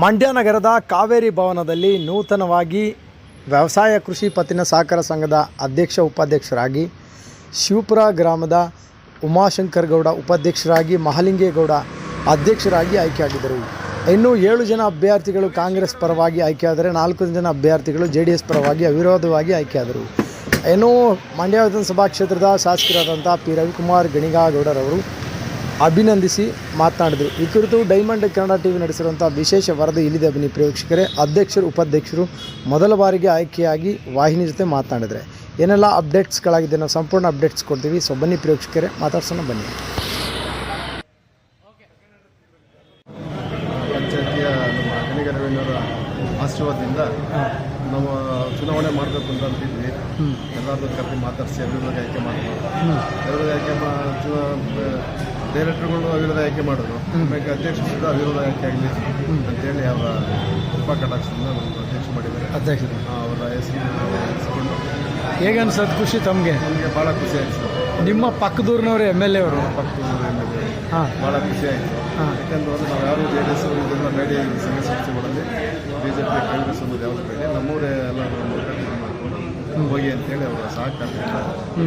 ಮಂಡ್ಯ ನಗರದ ಕಾವೇರಿ ಭವನದಲ್ಲಿ ನೂತನವಾಗಿ ವ್ಯವಸಾಯ ಕೃಷಿ ಪತ್ತಿನ ಸಹಕಾರ ಸಂಘದ ಅಧ್ಯಕ್ಷ ಉಪಾಧ್ಯಕ್ಷರಾಗಿ ಶಿವಪುರ ಗ್ರಾಮದ ಉಮಾಶಂಕರ್ ಗೌಡ ಉಪಾಧ್ಯಕ್ಷರಾಗಿ, ಮಹಾಲಿಂಗೇಗೌಡ ಅಧ್ಯಕ್ಷರಾಗಿ ಆಯ್ಕೆಯಾಗಿದ್ದರು. ಇನ್ನು ಏಳು ಜನ ಅಭ್ಯರ್ಥಿಗಳು ಕಾಂಗ್ರೆಸ್ ಪರವಾಗಿ ಆಯ್ಕೆಯಾದರೆ ನಾಲ್ಕು ಜನ ಅಭ್ಯರ್ಥಿಗಳು ಜೆ ಎಸ್ ಪರವಾಗಿ ಅವಿರೋಧವಾಗಿ ಆಯ್ಕೆಯಾದರು. ಇನ್ನು ಮಂಡ್ಯ ವಿಧಾನಸಭಾ ಕ್ಷೇತ್ರದ ಶಾಸಕರಾದಂಥ ಪಿ. ರವಿಕುಮಾರ್ ಗಣಿಗಾಗೌಡರವರು ಅಭಿನಂದಿಸಿ ಮಾತನಾಡಿದರು. ಈ ಕುರಿತು ಡೈಮಂಡ್ ಕನ್ನಡ ಟಿವಿ ನಡೆಸಿರುವಂಥ ವಿಶೇಷ ವರದಿ ಇಲ್ಲಿದೆ ಬನ್ನಿ ಪ್ರೇಕ್ಷಕರೇ. ಅಧ್ಯಕ್ಷರು ಉಪಾಧ್ಯಕ್ಷರು ಮೊದಲ ಬಾರಿಗೆ ಆಯ್ಕೆಯಾಗಿ ವಾಹಿನಿ ಜೊತೆ ಮಾತನಾಡಿದರೆ. ಏನೆಲ್ಲ ಅಪ್ಡೇಟ್ಸ್ಗಳಾಗಿದೆ ನಾವು ಸಂಪೂರ್ಣ ಅಪ್ಡೇಟ್ಸ್ ಕೊಡ್ತೀವಿ. ಸೊ ಬನ್ನಿ ಪ್ರೇಕ್ಷಕರೇ ಮಾತಾಡ್ಸೋಣ ಬನ್ನಿ. ಪಂಚಾಯತಿಯ ನಮ್ಮ ಆಶೀರ್ವಾದದಿಂದ ನಾವು ಚುನಾವಣೆ ಮಾಡಬೇಕು ಅಂತ ಅಂತಿದ್ವಿ. ಎಲ್ಲರದ್ದು ಕರೆದು ಮಾತಾಡಿಸಿ ಅಭಿವೃದ್ಧಿ ಆಯ್ಕೆ ಮಾಡಿದ್ರು ಅಭಿವೃದ್ಧಿ ಆಯ್ಕೆ ಮಾ ಡೈರೆಕ್ಟರ್ಗಳು ಅವಿರೋಧ ಆಯ್ಕೆ ಮಾಡಿದ್ರು. ಆಮೇಲೆ ಅಧ್ಯಕ್ಷರು ವಿರೋಧ ಅವಿರೋಧ ಆಯ್ಕೆ ಆಗಲಿ ಅಂತೇಳಿ ಅವರ ಕೃಪಾ ಕಟಾಕ್ಷದಿಂದ ಒಂದು ಅಧ್ಯಕ್ಷ ಮಾಡಿದ್ದಾರೆ. ಅಧ್ಯಕ್ಷರು. ಅವರ ಹೆಸರು ಹೇಗೆ ಅನ್ಸೋದು ಖುಷಿ ತಮಗೆ? ನಮಗೆ ಭಾಳ ಖುಷಿ ಆಯಿತು. ನಿಮ್ಮ ಪಕ್ಕದೂರಿನವರು ಎಂ ಎಲ್ ಎ ಅವರು? ಪಕ್ಕದ ಹಾಂ. ಭಾಳ ಖುಷಿ ಆಯಿತು. ಹಾಂ. ಯಾಕಂದ್ರೆ ನಾವು ಯಾರು ಜೆ ಡಿ ಎಸ್ ಇದನ್ನು ಬೇಡ ಸಂಘ ಸಂಸ್ಥೆಗಳಲ್ಲಿ ಬಿ ಜೆ ಪಿ ಕಾಂಗ್ರೆಸ್ ಅನ್ನೋದು ಯಾವುದು ಬೇಡ. ನಮ್ಮೂರೇ ಎಲ್ಲ ಮಾಡ್ಕೊಂಡು ಹೋಗಿ ಅಂತೇಳಿ ಅವರು ಸಹಕಾರ ಹ್ಞೂ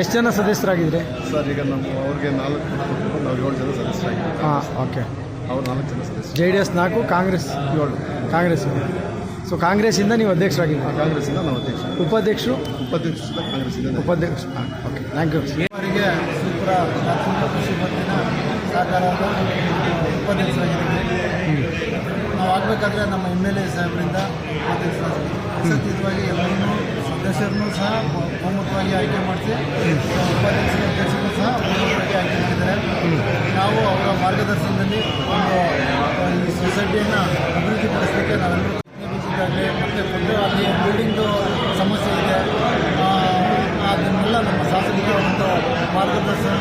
ಎಷ್ಟು ಜನ ಸದಸ್ಯರಾಗಿದ್ರೆ? ಸರ್ ಈಗ ನಮ್ಮ ಅವ್ರಿಗೆ ನಾಲ್ಕು ಕೊಟ್ಟು ನಾವು ಏಳು ಜನ ಸದಸ್ಯರಾಗಿದ್ದೀವಿ. ಹಾಂ ಓಕೆ. ಅವ್ರು ನಾಲ್ಕು ಜನ ಸದಸ್ಯರು. ಜೆ ಡಿ ಎಸ್ ನಾಲ್ಕು ಕಾಂಗ್ರೆಸ್ ಏಳು. ಕಾಂಗ್ರೆಸ್. ಸೊ ಕಾಂಗ್ರೆಸ್ಸಿಂದ ನೀವು ಅಧ್ಯಕ್ಷರಾಗಿದ್ದೀರಿ? ಕಾಂಗ್ರೆಸ್ಸಿಂದ ನಾವು ಅಧ್ಯಕ್ಷ ಉಪಾಧ್ಯಕ್ಷರು? ಉಪಾಧ್ಯಕ್ಷ ಕಾಂಗ್ರೆಸ್ಸಿಂದ ಉಪಾಧ್ಯಕ್ಷ ಓಕೆ. ಥ್ಯಾಂಕ್ ಯು ಅವರಿಗೆ ಸೂಪರ ಖುಷಿ ಕೃಷಿ ಪತ್ತಿನ ಸಹಕಾರದ ಉಪಾಧ್ಯಕ್ಷರಾಗಿದ್ದೀವಿ ನಾವು ಆಗಬೇಕಾದ್ರೆ ನಮ್ಮ ಎಂ ಎಲ್ ಎ ಸಾಹೇಬರಿಂದ ಉಪಾಧ್ಯಕ್ಷರಾಗಿ ಅಸತ್ಯವಾಗಿ ಎಲ್ಲರನ್ನೂ ಸದಸ್ಯರನ್ನೂ ಸಹ ಬಹುಮತವಾಗಿ ಆಯ್ಕೆ ಮಾಡಿಸಿ ಉಪಾಧ್ಯಕ್ಷರ ಅಧ್ಯಕ್ಷರನ್ನು ಸಹ ಬಹುಮತವಾಗಿ ಆಯ್ಕೆ ಮಾಡಿದ್ದಾರೆ. ನಾವು ಅವರ ಮಾರ್ಗದರ್ಶನದಲ್ಲಿ ಒಂದು ಈ ಸೊಸೈಟಿಯನ್ನು ಅಭಿವೃದ್ಧಿಪಡಿಸಲಿಕ್ಕೆ ನಾವೆಲ್ಲರೂ ಪ್ರಯತ್ನಿಸಿದ್ದಾಗಲಿ ಮತ್ತು ದೊಡ್ಡ ಅಲ್ಲಿ ಬಿಲ್ಡಿಂಗ್ದು ಸಮಸ್ಯೆ ಇದೆ. ಅದನ್ನೆಲ್ಲ ನಮ್ಮ ಶಾಸಕರ ಒಂದು ಮಾರ್ಗದರ್ಶನ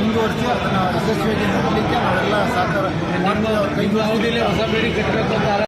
ಮುಂದುವರಿಸಿ ಅದನ್ನು ಯಶಸ್ವಿಯಾಗಿ ನೋಡಲಿಕ್ಕೆ ನಾವೆಲ್ಲ ಸಹಕಾರ ಮಾಡ್ತೀವಿ. ಅವ್ರ ಕೈ